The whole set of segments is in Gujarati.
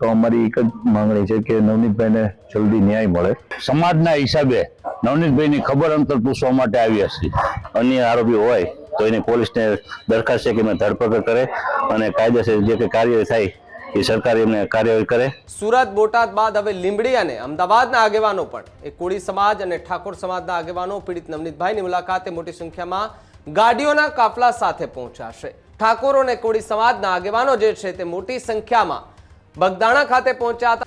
તો અમારી એક જ માંગણી છે કે નવનીતભાઈને જલ્દી ન્યાય મળે. સમાજના હિસાબે નવનીતભાઈની ખબર અંતર પૂછવા માટે આવ્યા છીએ. અન્ય આરોપી હોય તો એની પોલીસને દરખાસ્ત છે કે એમને ધરપકડ કરે અને કાયદેસર જે કંઈ કાર્ય થાય એ સરકાર એમને કાર્યવાહી કરે. સુરત બોટાદ બાદ હવે લીંબડી અને અમદાવાદના આગેવાનો પણ. એ કોળી સમાજ અને ઠાકોર સમાજના આગેવાનો પીડિત નવનીતભાઈની મુલાકાતે મોટી સંખ્યામાં ગાડીઓના કાફલા સાથે પહોંચ્યા છે ઠાકોર અને કોળી સમાજના આગેવાનો જે છે તે મોટી સંખ્યામાં બગદાણા ખાતે પહોંચ્યા હતા.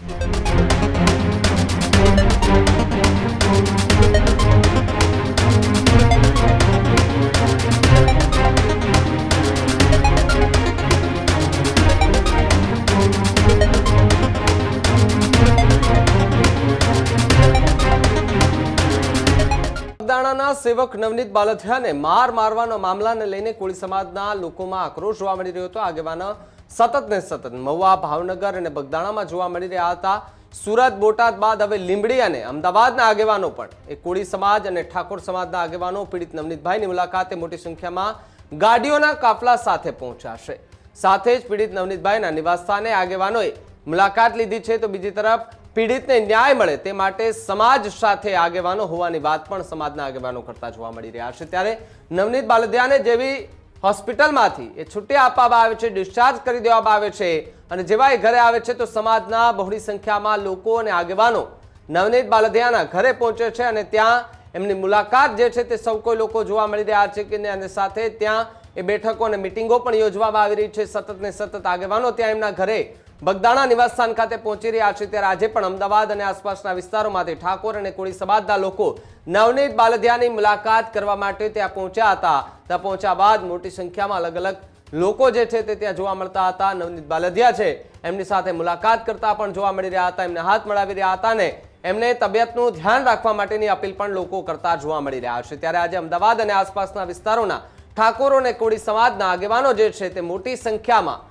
સેવક નવનીત બાલથિયાને માર મારવાના મામલાને લઈને કોળી સમાજના લોકોમાં આક્રોશ જોવા મળી રહ્યો હતો. આગેવાનો સતત ને સતત. મહુવા, ભાવનગર અને બગદાણામાં જોવા મળી રહ્યા હતા. સુરત, બોટાદ બાદ હવે લીંબડી અને અમદાવાદના આગેવાનો પણ. એ કોળી સમાજ અને ઠાકોર સમાજના આગેવાનો પીડિત નવનીતભાઈની મુલાકાતે મોટી સંખ્યામાં ગાડીઓના કાફલા સાથે પહોંચાશે. સાથે જ પીડિત નવનીતભાઈના નિવાસસ્થાને આગેવાનોએ મુલાકાત લીધી છે. તો બીજી તરફ, પીડિતને ન્યાય મળે તે માટે સમાજ સાથે આગેવાનો હોવાની વાત પણ સમાજના આગેવાનો કરતા જોવા મળી રહ્યા છે. ત્યારે નવનીત બાલદિયાને જેવી હોસ્પિટલમાંથી એ છુટ્ટી આપવામાં આવે છે, ડિસ્ચાર્જ કરી દેવામાં આવે છે અને જેવા એ ઘરે આવે છે તો સમાજના બહોળી સંખ્યામાં લોકો અને આગેવાનો નવનીત બાલધિયાના ઘરે પહોંચે છે અને ત્યાં એમની મુલાકાત જે છે તે સૌ કોઈ લોકો જોવા મળી રહ્યા છે કે અને સાથે ત્યાં એ બેઠકો અને મિટિંગો પણ યોજવામાં આવી રહી છે. સતત ને સતત આગેવાનો ત્યાં એમના ઘરે બગદાણા નિવાસસ્થાન ખાતે પહોંચી રહ્યા છે. ત્યારે આજે પણ અમદાવાદ અને આસપાસના વિસ્તારોમાંથી ઠાકોર અને કોળી સમાજના લોકો નવનીત બાલદિયાની મુલાકાત કરવા માટે ત્યાં પહોંચ્યા હતા. ત્યાં પહોંચ્યા બાદ મોટી સંખ્યામાં અલગ અલગ લોકો જે છે તે ત્યાં જોવા મળતા હતા. નવનીત બાલદિયા છે, એમની સાથે મુલાકાત કરતા પણ જોવા મળી રહ્યા હતા. એમને હાથ મળાવી રહ્યા હતા ને એમને તબિયતનું ધ્યાન રાખવા માટેની અપીલ પણ લોકો કરતા જોવા મળી રહ્યા છે. ત્યારે આજે અમદાવાદ અને આસપાસના વિસ્તારોના ઠાકોરો અને કોળી સમાજના આગેવાનો જે છે તે મોટી સંખ્યામાં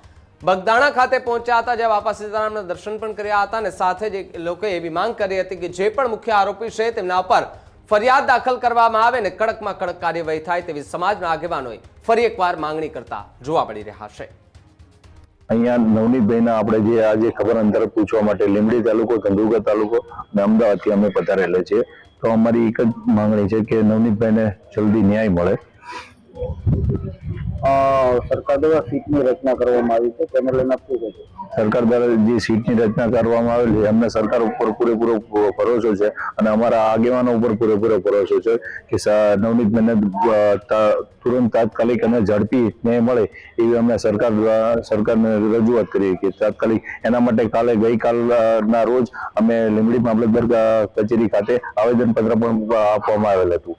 બગદાણા ખાતે પહોંચ્યા હતા, જ્યાં બાપા સીતારામના દર્શન પણ કર્યા હતા અને સાથે જ લોકોએ એવી માંગ કરી હતી કે જે પણ મુખ્ય આરોપી છે તેમના ઉપર ફરિયાદ દાખલ કરવામાં આવે ને કડકમાં કડક કાર્યવાહી થાય તેવી સમાજના આગેવાનોએ ફરી એકવાર માંગણી કરતા જોવા મળી રહ્યા છે. અહીંયા નવનીતભાઈના આપણે જે આજે ખબર અંતર પૂછવા માટે લીંબડી તાલુકો ધંધુકા તાલુકો અને અમદાવાદથી અમે પધારેલા છીએ. તો અમારી એક જ માંગણી છે કે નવનીતભાઈને જલ્દી ન્યાય મળે. સરકાર દ્વારા સીટની રચના કરવામાં આવી છે. તેને લઈને આપ શું કહેશો સરકાર દ્વારા જે સીટની રચના કરવામાં આવેલી અમને સરકાર ઉપર પૂરેપૂરો ભરોસો છે અને અમારા આગેવાનો ઉપર પૂરેપૂરો ભરોસો છે કે નવનીત નવનીતભાઈને તુરંત તાત્કાલિક અને ઝડપી ન્યાય મળે એવી અમે સરકાર દ્વારા સરકારને રજૂઆત કરી કે તાત્કાલિક એના માટે કાલે ગઈકાલના રોજ અમે લીંબડી મામલતદાર કચેરી ખાતે આવેદનપત્ર પણ આપવામાં આવેલ હતું.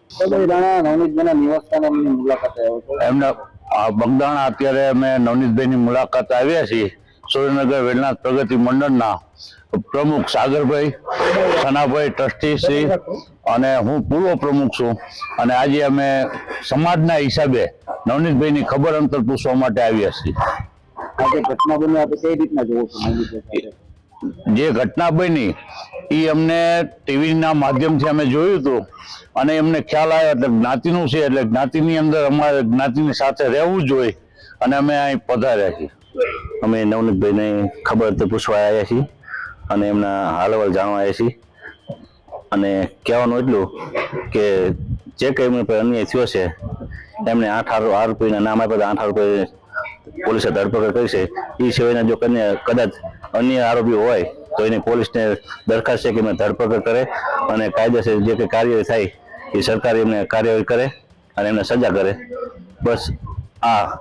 નવનીત મેના નિવાસસ્થાને મુલાકાતે છો એમના બગદાણા અત્યારે અમે નવનીતભાઈની મુલાકાત આવ્યા છીએ સુરેન્દ્રનગર વેલનાથ પ્રગતિ મંડળના પ્રમુખ સાગરભાઈ સનાભાઈ ટ્રસ્ટી શ્રી અને હું પૂર્વ પ્રમુખ છું અને આજે અમે સમાજના હિસાબે નવનીતભાઈની ખબર અંતર પૂછવા માટે આવ્યા છીએ? જે ઘટના બની એ અમને ટીવીના માધ્યમથી અમે જોયું હતું. અને એમને ખ્યાલ આવ્યો એટલે જ્ઞાતિનું છે એટલે જ્ઞાતિની અંદર અમારે જ્ઞાતિની સાથે રહેવું જોઈએ અને અમે અહીં પધાર્યા છીએ. અમે નવનીતભાઈને ખબર તો પૂછવા આવ્યા છીએ અને એમના હાલવાલ જાણવા આવ્યા છીએ. અને કહેવાનું એટલું કે જે કંઈ એમની અન્યાય થયો છે, એમને આઠ આરો- આરોપીના નામ આપ્યા આઠ રૂપિયા પોલીસે ધરપકડ કરી છે. એ સિવાયના જો કદાચ અન્ય આરોપી હોય તો એની પોલીસને દરખાસ્ત છે કે એમને ધરપકડ કરે અને કાયદેસર જે કંઈ કાર્યવાહી થાય એ સરકાર એમને કાર્યવાહી કરે અને એમને સજા કરે. બસ આ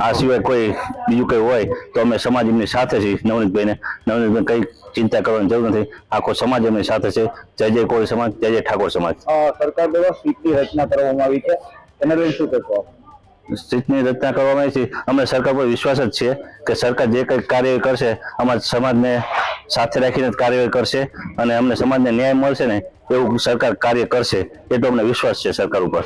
આ સિવાય કોઈ બીજું કંઈ હોય તો અમે સમાજ એમની સાથે છીએ. નવનીતભાઈને નવનીતભાઈ કંઈ ચિંતા કરવાની જરૂર નથી. આખો સમાજ એમની સાથે છે. જય જય કોળી સમાજ જય જય ઠાકોર સમાજ. સરકાર દ્વારા સીટની રચના કરવામાં આવી છે. એને લઈને શું કહેશો આપ? રચના કરવામાં આવી છે. અમે સરકાર પર વિશ્વાસ જ છે કે સરકાર જે કંઈક કાર્ય કરશે અમારા સમાજને સાથે રાખીને જ કાર્યવાહી કરશે અને અમને સમાજને ન્યાય મળશે ને એવું સરકાર કાર્ય કરશે, એટલો અમને વિશ્વાસ છે સરકાર ઉપર.